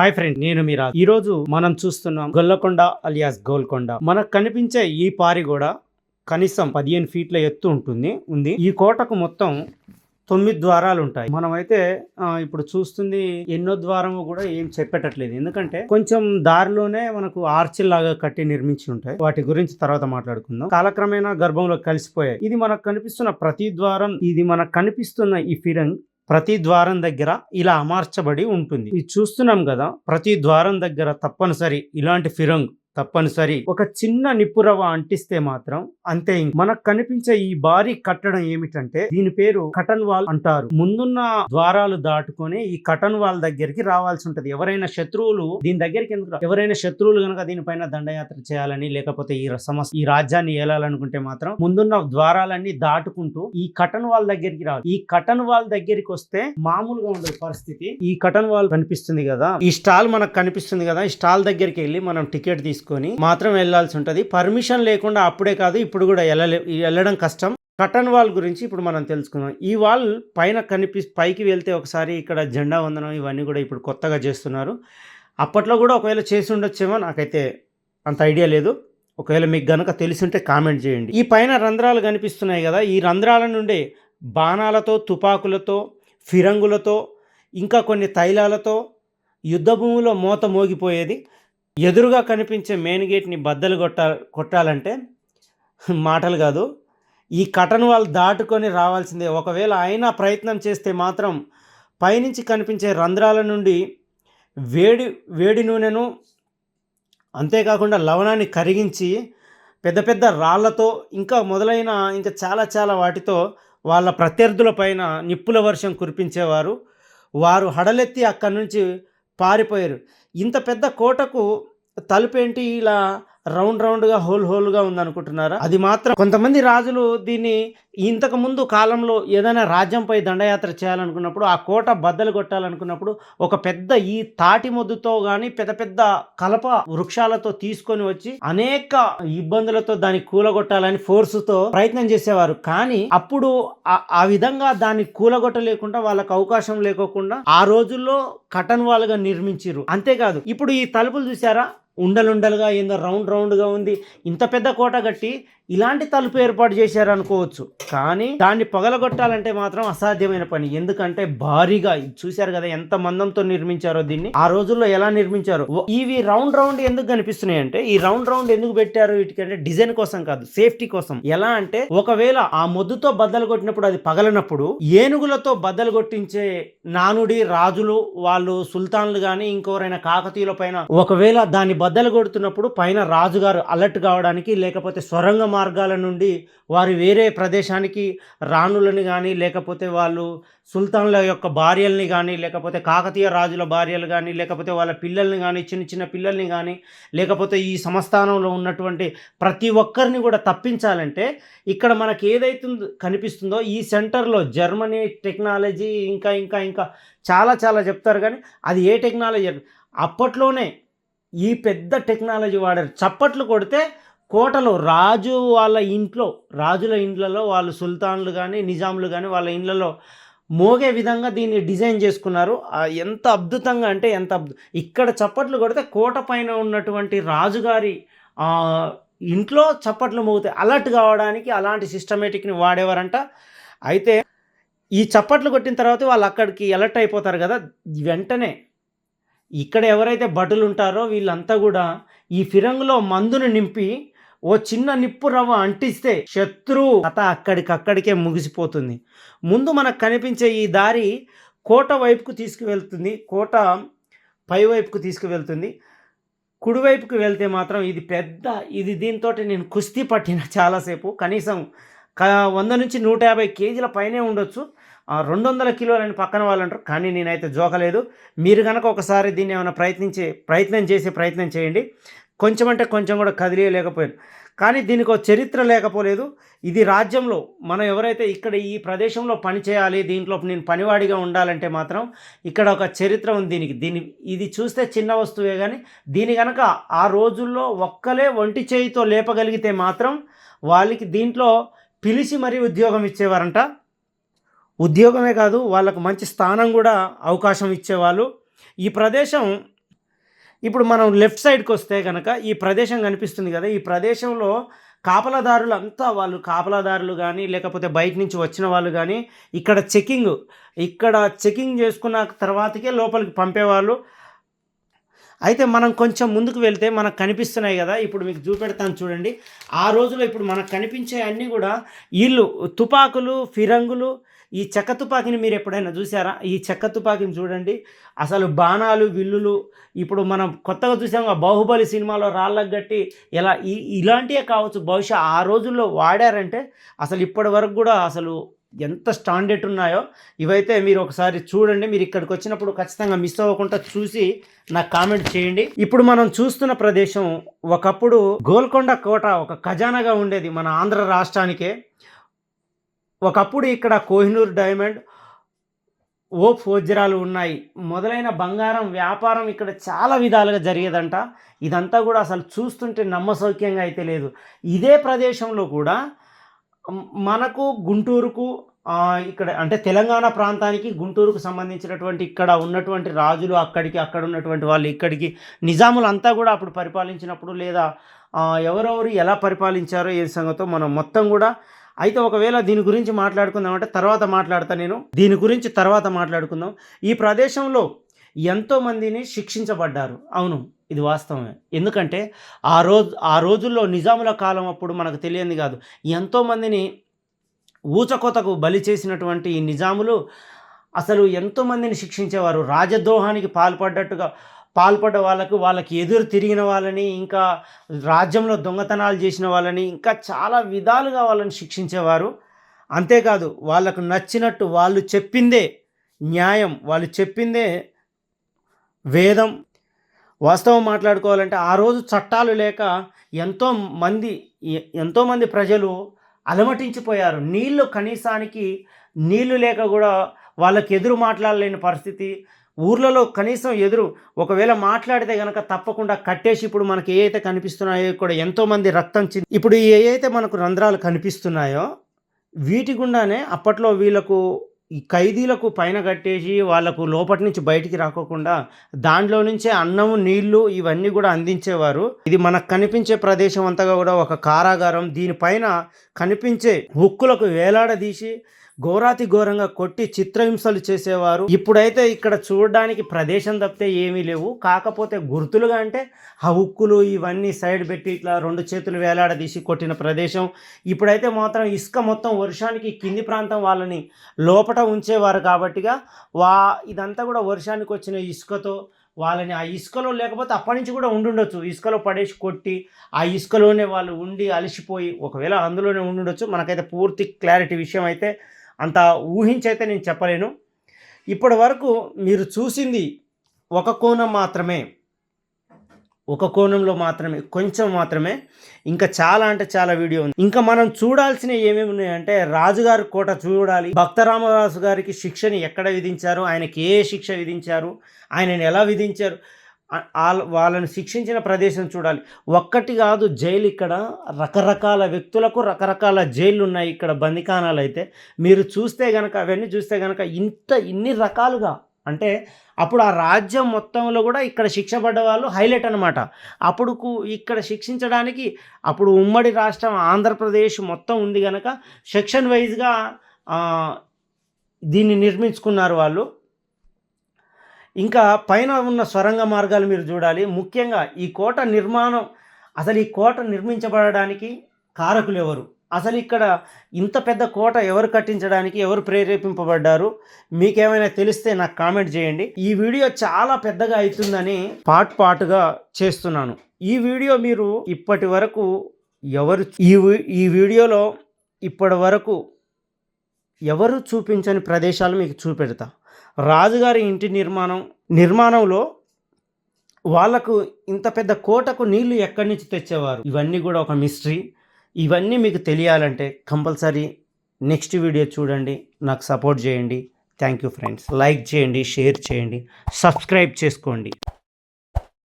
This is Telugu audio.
హాయ్ ఫ్రెండ్ నేను మీరా ఈ రోజు మనం చూస్తున్నాం గొల్లకొండ అలియాస్ గోల్కొండ. మనకు కనిపించే ఈ పారి కూడా కనీసం పదిహేను ఫీట్ల ఎత్తు ఉంటుంది ఉంది. ఈ కోటకు మొత్తం తొమ్మిది ద్వారాలు ఉంటాయి. మనమైతే ఇప్పుడు చూస్తుంది ఎన్నో ద్వారము కూడా ఏం చెప్పేటట్లేదు. ఎందుకంటే కొంచెం దారిలోనే మనకు ఆర్చిల్ లాగా కట్టి నిర్మించి ఉంటాయి. వాటి గురించి తర్వాత మాట్లాడుకుందాం. కాలక్రమేణా గర్భంలో కలిసిపోయాయి. ఇది మనకు కనిపిస్తున్న ప్రతి ద్వారం ఇది మనకు కనిపిస్తున్న ఈ ఫిరంగ్. ప్రతి ద్వారం దగ్గర ఇలా అమర్చబడి ఉంటుంది. ఇది చూస్తున్నాం కదా ప్రతి ద్వారం దగ్గర తప్పనిసరి ఇలాంటి ఫిరంగ్. తప్పనిసరి. ఒక చిన్న నిప్పురవ అంటిస్తే మాత్రం అంతే మనకు కనిపించే ఈ భారీ కట్టడం ఏమిటంటే దీని పేరు కటన్ వాల్ అంటారు. ముందున్న ద్వారాలు దాటుకొని ఈ కటన్ వాల్ దగ్గరికి రావాల్సి ఉంటది. ఎవరైనా శత్రువులు దీని దగ్గరికి ఎందుకు ఎవరైనా శత్రువులు కనుక దీనిపైన దండయాత్ర చేయాలని లేకపోతే ఈ సమస్య ఈ రాజ్యాన్ని ఏలాలనుకుంటే మాత్రం ముందున్న ద్వారాలన్నీ దాటుకుంటూ ఈ కటన్ వాల్ దగ్గరికి రావాలి. ఈ కటన్ వాల్ దగ్గరికి వస్తే మామూలుగా ఉండదు పరిస్థితి. ఈ కటన్ వాల్ కనిపిస్తుంది కదా. ఈ స్టాల్ మనకు కనిపిస్తుంది కదా. ఈ స్టాల్ దగ్గరికి వెళ్ళి మనం టికెట్ తీసుకొని మాత్రం వెళ్ళాల్సి ఉంటుంది. పర్మిషన్ లేకుండా అప్పుడే కాదు ఇప్పుడు కూడా వెళ్ళలే వెళ్ళడం కష్టం. కటన్ వాల్ గురించి ఇప్పుడు మనం తెలుసుకుందాం. ఈ వాల్ పైన కనిపి పైకి వెళ్తే ఒకసారి ఇక్కడ జెండా వందనం ఇవన్నీ కూడా ఇప్పుడు కొత్తగా చేస్తున్నారు. అప్పట్లో కూడా ఒకవేళ చేసి ఉండొచ్చేమో నాకైతే అంత ఐడియా లేదు. ఒకవేళ మీకు గనక తెలిసింటే కామెంట్ చేయండి. ఈ పైన రంధ్రాలు కనిపిస్తున్నాయి కదా ఈ రంధ్రాల నుండే బాణాలతో తుపాకులతో ఫిరంగులతో ఇంకా కొన్ని తైలాలతో యుద్ధ భూమిలో మోత మోగిపోయేది. ఎదురుగా కనిపించే మెయిన్ గేట్ని బద్దలు కొట్ట కొట్టాలంటే మాటలు కాదు. ఈ కటన్ వాళ్ళు దాటుకొని రావాల్సిందే. ఒకవేళ అయినా ప్రయత్నం చేస్తే మాత్రం పైనుంచి కనిపించే రంధ్రాల నుండి వేడి వేడి నూనెను అంతేకాకుండా లవణాన్ని కరిగించి పెద్ద పెద్ద రాళ్ళతో ఇంకా మొదలైన ఇంకా చాలా చాలా వాటితో వాళ్ళ ప్రత్యర్థుల పైన నిప్పుల వర్షం కురిపించేవారు. వారు హడలెత్తి అక్కడి నుంచి పారిపోయారు. ఇంత పెద్ద కోటకు తలుపేంటి ఇలా రౌండ్ రౌండ్గా హోల్ హోల్గా ఉందనుకుంటున్నారా? అది మాత్రం కొంతమంది రాజులు దీన్ని ఇంతకు ముందు కాలంలో ఏదైనా రాజ్యంపై దండయాత్ర చేయాలనుకున్నప్పుడు ఆ కోట బద్దలు కొట్టాలనుకున్నప్పుడు ఒక పెద్ద ఈ తాటి మొద్దుతో కానీ పెద్ద పెద్ద కలప వృక్షాలతో తీసుకొని వచ్చి అనేక ఇబ్బందులతో దాన్ని కూలగొట్టాలని ఫోర్సుతో ప్రయత్నం చేసేవారు. కానీ అప్పుడు ఆ- విధంగా దాన్ని కూలగొట్టలేకుండా వాళ్ళకు అవకాశం లేకోకుండా ఆ రోజుల్లో కటన్ వాల్గా నిర్మించారు అంతేకాదు ఇప్పుడు ఈ తలుపులు చూసారా ఉండలుండలుగా ఏందో రౌండ్ రౌండ్గా ఉంది. ఇంత పెద్ద కోట కట్టి ఇలాంటి తలుపు ఏర్పాటు చేశారు అనుకోవచ్చు కానీ దాన్ని పగలగొట్టాలంటే మాత్రం అసాధ్యమైన పని. ఎందుకంటే భారీగా చూశారు కదా ఎంత మందంతో నిర్మించారో దీన్ని. ఆ రోజుల్లో ఎలా నిర్మించారు. ఇవి రౌండ్ రౌండ్ ఎందుకు కనిపిస్తున్నాయి అంటే ఈ రౌండ్ రౌండ్ ఎందుకు పెట్టారు వీటికంటే డిజైన్ కోసం కాదు సేఫ్టీ కోసం. ఎలా అంటే ఒకవేళ ఆ మొద్దుతో బద్దలు కొట్టినప్పుడు అది పగలనప్పుడు ఏనుగులతో బద్దలు కొట్టించే నానుడి రాజులు వాళ్ళు సుల్తాన్లు కానీ ఇంకెవరైనా కాకతీయుల పైన ఒకవేళ దాన్ని బద్దలు కొడుతున్నప్పుడు పైన రాజుగారు అలర్ట్ కావడానికి లేకపోతే సొరంగ మార్గాల నుండి వారు వేరే ప్రదేశానికి రాణులని కానీ లేకపోతే వాళ్ళు సుల్తాన్ల యొక్క భార్యల్ని కానీ లేకపోతే కాకతీయ రాజుల భార్యలు కానీ లేకపోతే వాళ్ళ పిల్లల్ని కానీ చిన్న చిన్న పిల్లల్ని కానీ లేకపోతే ఈ సంస్థానంలో ఉన్నటువంటి ప్రతి ఒక్కరిని కూడా తప్పించాలంటే ఇక్కడ మనకి ఏదైతుందో కనిపిస్తుందో ఈ సెంటర్లో జర్మనీ టెక్నాలజీ ఇంకా ఇంకా ఇంకా చాలా చాలా చెప్తారు కానీ అది ఏ టెక్నాలజీ? అప్పట్లోనే ఈ పెద్ద టెక్నాలజీ వాడారు. చప్పట్లు కొడితే కోటలో రాజు వాళ్ళ ఇంట్లో రాజుల ఇండ్లలో వాళ్ళు సుల్తాన్లు కానీ నిజాంలు కానీ వాళ్ళ ఇండ్లలో మోగే విధంగా దీన్ని డిజైన్ చేసుకున్నారు. ఎంత అద్భుతంగా అంటే ఎంత ఇక్కడ చప్పట్లు కొడితే కోట పైన ఉన్నటువంటి రాజుగారి ఇంట్లో చప్పట్లు మోగుతాయి. అలర్ట్ కావడానికి అలాంటి సిస్టమేటిక్ని వాడేవారంట. అయితే ఈ చప్పట్లు కొట్టిన తర్వాత వాళ్ళు అక్కడికి అలర్ట్ అయిపోతారు కదా వెంటనే ఇక్కడ ఎవరైతే భటులు ఉంటారో వీళ్ళంతా కూడా ఈ ఫిరంగులో మందును నింపి ఓ చిన్న నిప్పు రవ్వ అంటిస్తే శత్రువు కథ అక్కడికక్కడికే ముగిసిపోతుంది. ముందు మనకు కనిపించే ఈ దారి కోట వైపుకు తీసుకువెళ్తుంది. కోట పై వైపుకు తీసుకువెళ్తుంది. కుడివైపుకు వెళ్తే మాత్రం ఇది పెద్ద ఇది దీంతో నేను కుస్తీ పట్టిన చాలాసేపు. కనీసం క వంద నుంచి నూట యాభై కేజీల పైనే ఉండొచ్చు. ఆ, రెండు వందల కిలోలని పక్కన వాళ్ళు అంటారు. కానీ నేనైతే జోకలేదు. మీరు కనుక ఒకసారి దీన్ని ఏమైనా ప్రయత్నించే ప్రయత్నం చేసే ప్రయత్నం చేయండి. కొంచెం అంటే కొంచెం కూడా కదిలేయలేకపోయాను. కానీ దీనికి ఒక చరిత్ర లేకపోలేదు. ఇది రాజ్యంలో మనం ఎవరైతే ఇక్కడ ఈ ప్రదేశంలో పని చేయాలి దీంట్లో నేను పనివాడిగా ఉండాలంటే మాత్రం ఇక్కడ ఒక చరిత్ర ఉంది దీనికి. దీని ఇది చూస్తే చిన్న వస్తువే కానీ దీని కనుక ఆ రోజుల్లో ఒక్కలే ఒంటి చేయితో లేపగలిగితే మాత్రం వాళ్ళకి దీంట్లో పిలిచి మరీ ఉద్యోగం ఇచ్చేవారంట. ఉద్యోగమే కాదు వాళ్ళకు మంచి స్థానం కూడా అవకాశం ఇచ్చేవాళ్ళు. ఈ ప్రదేశం ఇప్పుడు మనం లెఫ్ట్ సైడ్కి వస్తే కనుక ఈ ప్రదేశం కనిపిస్తుంది కదా ఈ ప్రదేశంలో కాపలాదారులు అంతా వాళ్ళు కాపలాదారులు కానీ లేకపోతే బయట నుంచి వచ్చిన వాళ్ళు కానీ ఇక్కడ చెకింగ్ ఇక్కడ చెకింగ్ చేసుకున్న తర్వాతకే లోపలికి పంపేవాళ్ళు. అయితే మనం కొంచెం ముందుకు వెళ్తే మనకు కనిపిస్తున్నాయి కదా ఇప్పుడు మీకు చూపెడతాను చూడండి. ఆ రోజులో ఇప్పుడు మనకు కనిపించే అన్నీ కూడా వీళ్ళు తుపాకులు ఫిరంగులు ఈ చెక్క తుపాకీని మీరు ఎప్పుడైనా చూసారా ఈ చెక్క తుపాకీని చూడండి. అసలు బాణాలు విల్లులు ఇప్పుడు మనం కొత్తగా చూసాము బాహుబలి సినిమాలో రాళ్ళకు గట్టి ఇలా ఈ ఇలాంటివే కావచ్చు. బహుశా ఆ రోజుల్లో వాడారంటే అసలు ఇప్పటి వరకు కూడా అసలు ఎంత స్టాండర్డ్ ఉన్నాయో. ఇవైతే మీరు ఒకసారి చూడండి. మీరు ఇక్కడికి వచ్చినప్పుడు ఖచ్చితంగా మిస్ అవ్వకుండా చూసి నాకు కామెంట్ చేయండి. ఇప్పుడు మనం చూస్తున్న ప్రదేశం ఒకప్పుడు గోల్కొండ కోట ఒక ఖజానాగా ఉండేది మన ఆంధ్ర రాష్ట్రానికే. ఒకప్పుడు ఇక్కడ కోహినూర్ డైమండ్ ఓప్ వజ్రాలు ఉన్నాయి. మొదలైన బంగారం వ్యాపారం ఇక్కడ చాలా విధాలుగా జరిగేదంట. ఇదంతా కూడా అసలు చూస్తుంటే నమ్మసౌక్యంగా అయితే లేదు. ఇదే ప్రదేశంలో కూడా మనకు గుంటూరుకు ఇక్కడ అంటే తెలంగాణ ప్రాంతానికి గుంటూరుకు సంబంధించినటువంటి ఇక్కడ ఉన్నటువంటి రాజులు అక్కడికి అక్కడ ఉన్నటువంటి వాళ్ళు ఇక్కడికి నిజాములు అంతా కూడా అప్పుడు పరిపాలించినప్పుడు లేదా ఎవరెవరు ఎలా పరిపాలించారో ఏ సంగతో మనం మొత్తం కూడా అయితే ఒకవేళ దీని గురించి మాట్లాడుకుందామంటే తర్వాత మాట్లాడతా నేను. దీని గురించి తర్వాత మాట్లాడుకుందాం. ఈ ప్రదేశంలో ఎంతోమందిని శిక్షించబడ్డారు. అవును ఇది వాస్తవమే. ఎందుకంటే ఆ రోజు ఆ రోజుల్లో నిజాముల కాలం అప్పుడు మనకు తెలియంది కాదు. ఎంతోమందిని ఊచకోతకు బలి చేసినటువంటి ఈ నిజాములు అసలు ఎంతోమందిని శిక్షించేవారు. రాజద్రోహానికి పాల్పడ్డట్టుగా పాల్పడ్డ వాళ్ళకు వాళ్ళకి ఎదురు తిరిగిన వాళ్ళని ఇంకా రాజ్యంలో దొంగతనాలు చేసిన వాళ్ళని ఇంకా చాలా విధాలుగా వాళ్ళని శిక్షించేవారు. అంతేకాదు వాళ్ళకు నచ్చినట్టు వాళ్ళు చెప్పిందే న్యాయం వాళ్ళు చెప్పిందే వేదం. వాస్తవం మాట్లాడుకోవాలంటే ఆ రోజు చట్టాలు లేక ఎంతో మంది ఎంతోమంది ప్రజలు అలమటించిపోయారు. నీళ్ళు కనీసానికి నీళ్ళు లేక కూడా వాళ్ళకి ఎదురు మాట్లాడలేని పరిస్థితి ఊర్లలో కనీసం ఎదురు ఒకవేళ మాట్లాడితే కనుక తప్పకుండా కట్టేసి ఇప్పుడు మనకి ఏ అయితే కనిపిస్తున్నాయో కూడా ఎంతోమంది రక్తం చి ఇప్పుడు ఏ అయితే మనకు రంధ్రాలు కనిపిస్తున్నాయో వీటి గుండానే అప్పట్లో వీళ్ళకు ఈ ఖైదీలకు పైన కట్టేసి వాళ్ళకు లోపటి నుంచి బయటికి రాకోకుండా దాంట్లో నుంచే అన్నము నీళ్ళు ఇవన్నీ కూడా అందించేవారు. ఇది మనకు కనిపించే ప్రదేశం అంతగా కూడా ఒక కారాగారం. దీనిపైన కనిపించే హుక్కులకు వేలాడదీసి ఘోరాతి ఘోరంగా కొట్టి చిత్రహింసలు చేసేవారు. ఇప్పుడైతే ఇక్కడ చూడడానికి ప్రదేశం తప్పితే ఏమీ లేవు. కాకపోతే గుర్తులుగా అంటే ఆ ఉక్కులు ఇవన్నీ సైడ్ పెట్టి ఇట్లా రెండు చేతులు వేలాడదీసి కొట్టిన ప్రదేశం. ఇప్పుడైతే మాత్రం ఇసుక మొత్తం వర్షానికి కింది ప్రాంతం వాళ్ళని లోపట ఉంచేవారు కాబట్టిగా వా ఇదంతా కూడా వర్షానికి వచ్చిన ఇసుకతో వాళ్ళని ఆ ఇసుకలో లేకపోతే అప్పటి నుంచి కూడా ఉండుండొచ్చు. ఇసుకలో పడేసి కొట్టి ఆ ఇసుకలోనే వాళ్ళు ఉండి అలసిపోయి ఒకవేళ అందులోనే ఉండుండొచ్చు. మనకైతే పూర్తి క్లారిటీ విషయం అయితే అంత ఊహించైతే నేను చెప్పలేను. ఇప్పటి వరకు మీరు చూసింది ఒక కోణం మాత్రమే. ఒక కోణంలో మాత్రమే కొంచెం మాత్రమే. ఇంకా చాలా అంటే చాలా వీడియో ఉంది. ఇంకా మనం చూడాల్సినవి ఏమేమి ఉన్నాయంటే రాజుగారి కోట చూడాలి. భక్తరామరాజు గారికి శిక్షని ఎక్కడ విధించారు? ఆయనకి ఏ శిక్ష విధించారు? ఆయనని ఎలా విధించారు? వాళ్ళని శిక్షించిన ప్రదేశం చూడాలి. ఒక్కటి కాదు జైలు ఇక్కడ రకరకాల వ్యక్తులకు రకరకాల జైళ్ళు ఉన్నాయి ఇక్కడ బందికానాలు అయితే. మీరు చూస్తే కనుక అవన్నీ చూస్తే కనుక ఇంత ఇన్ని రకాలుగా. అంటే అప్పుడు ఆ రాజ్యం మొత్తంలో కూడా ఇక్కడ శిక్షపడ్డ వాళ్ళు హైలైట్ అనమాట అప్పుడు ఇక్కడ శిక్షించడానికి అప్పుడు ఉమ్మడి రాష్ట్రం ఆంధ్రప్రదేశ్ మొత్తం ఉంది కనుక సెక్షన్ వైజ్గా దీన్ని నిర్మించుకున్నారు వాళ్ళు. ఇంకా పైన ఉన్న సొరంగ మార్గాలు మీరు చూడాలి. ముఖ్యంగా ఈ కోట నిర్మాణం అసలు ఈ కోట నిర్మించబడడానికి కారకులు ఎవరు? అసలు ఇక్కడ ఇంత పెద్ద కోట ఎవరు కట్టించడానికి ఎవరు ప్రేరేపింపబడ్డారు? మీకేమైనా తెలిస్తే నాకు కామెంట్ చేయండి. ఈ వీడియో చాలా పెద్దగా అవుతుందని పాట్ పాటుగా చేస్తున్నాను. ఈ వీడియో మీరు ఇప్పటి వరకు ఎవరు ఈ వీ- ఈ వీడియోలో ఇప్పటి వరకు ఎవరు చూపించని ప్రదేశాలు మీకు చూపెడతా. రాజుగారి ఇంటి నిర్మాణం నిర్మాణంలో వాళ్ళకు ఇంత పెద్ద కోటకు నీళ్ళు ఎక్కడి నుంచి తెచ్చేవారు? ఇవన్నీ కూడా ఒక మిస్టరీ ఇవన్నీ మీకు తెలియాలంటే కంపల్సరీ నెక్స్ట్ వీడియో చూడండి. నాకు సపోర్ట్ చేయండి. థ్యాంక్ యూ ఫ్రెండ్స్ లైక్ చేయండి షేర్ చేయండి. సబ్స్క్రైబ్ చేసుకోండి.